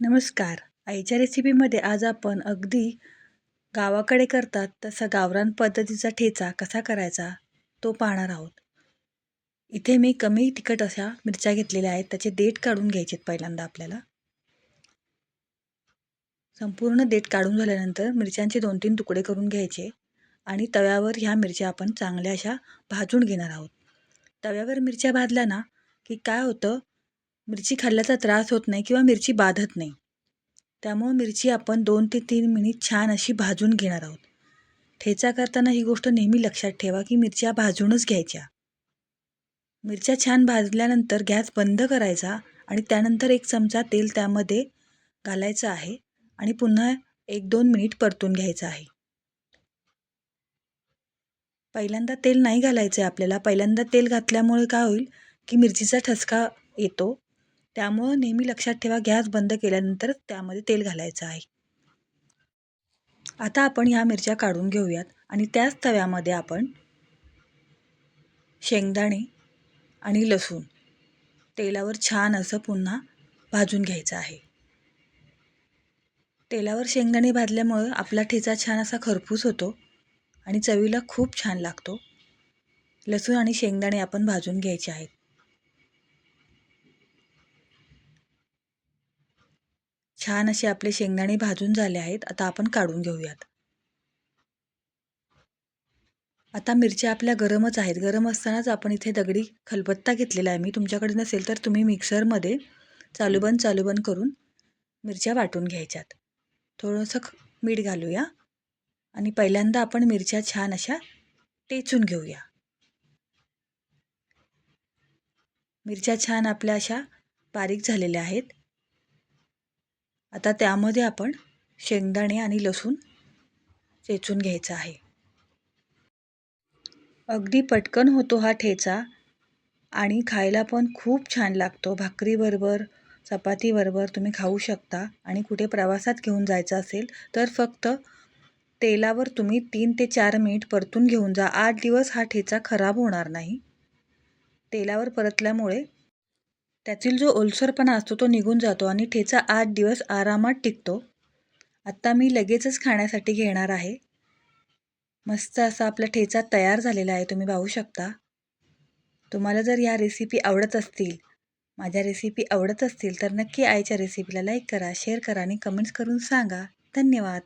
नमस्कार. आईच्या रेसिपीमध्ये आज आपण अगदी गावाकडे करतात तसा गावरान पद्धतीचा ठेचा कसा करायचा तो पाहणार आहोत. इथे मी कमी तिखट अशा मिरच्या घेतलेल्या आहेत. त्याचे देठ काढून घ्यायचे पहिल्यांदा आपल्याला. संपूर्ण देठ काढून झाल्यानंतर मिरच्यांचे दोन तीन तुकडे करून घ्यायचे आणि तव्यावर ह्या मिरच्या आपण चांगल्या अशा भाजून घेणार आहोत. तव्यावर मिरच्या भाजल्या ना की काय होतं? मिरची खाल्ल्याचा त्रास होत नाही किंवा मिरची बाधत नाही. त्यामुळं मिरची आपण दोन ते तीन मिनिट छान अशी भाजून घेणार आहोत. ठेचा करताना ही गोष्ट नेहमी लक्षात ठेवा की मिरच्या भाजूनच घ्यायच्या. मिरच्या छान भाजल्यानंतर गॅस बंद करायचा आणि त्यानंतर एक चमचा तेल त्यामध्ये घालायचं आहे आणि पुन्हा एक दोन मिनिट परतून घ्यायचं आहे. पहिल्यांदा तेल नाही घालायचं आहे आपल्याला. पहिल्यांदा तेल घातल्यामुळे काय होईल की मिरचीचा ठसका येतो त्यामुळं नेहमी लक्षात ठेवा गॅस बंद केल्यानंतर त्यामध्ये तेल घालायचं आहे. आता आपण ह्या मिरच्या काढून घेऊयात आणि त्याच तव्यामध्ये आपण शेंगदाणे आणि लसूण तेलावर छान असं पुन्हा भाजून घ्यायचं आहे. तेलावर शेंगदाणे भाजल्यामुळं आपला ठेचा छान असा खरपूस होतो आणि चवीला खूप छान लागतो. लसूण आणि शेंगदाणे आपण भाजून घ्यायचे आहेत. छान असे आपले शेंगदाणे भाजून झाले आहेत. आता आपण काढून घेऊयात. आता मिरच्या आपल्या गरमच आहेत. गरम असतानाच आपण इथे दगडी खलबत्ता घेतलेला आहे. मी तुमच्याकडे नसेल तर तुम्ही मिक्सरमध्ये चालूबंद चालूबंद करून मिरच्या वाटून घ्यायच्यात. थोडंसं मीठ घालूया. आणि पहिल्यांदा आपण मिरच्या छान अशा टेचून घेऊया. मिरच्या छान आपल्या अशा बारीक झालेल्या आहेत. आता त्यामध्ये आपण शेंगदाणे आणि लसूण चेचून घ्यायचा आहे. अगदी पटकन होतो हा ठेचा आणि खायला पण खूप छान लागतो. भाकरीबरोबर चपातीबरोबर तुम्ही खाऊ शकता आणि कुठे प्रवासात घेऊन जायचं असेल तर फक्त तेलावर तुम्ही तीन ते चार मिनिट परतून घेऊन जा. आठ दिवस हा ठेचा खराब होणार नाही. तेलावर परतल्यामुळे त्यातील जो ओलसरपणा असतो तो निघून जातो आणि ठेचा आठ दिवस आरामात टिकतो. आत्ता मी लगेचच खाण्यासाठी घेणार आहे. मस्त असा आपला ठेचा तयार झालेला आहे तुम्ही पाहू शकता. तुम्हाला जर या रेसिपी आवडत असतील माझ्या रेसिपी आवडत असतील तर नक्की आईच्या रेसिपीला लाईक करा शेअर करा आणि कमेंट्स करून सांगा. धन्यवाद.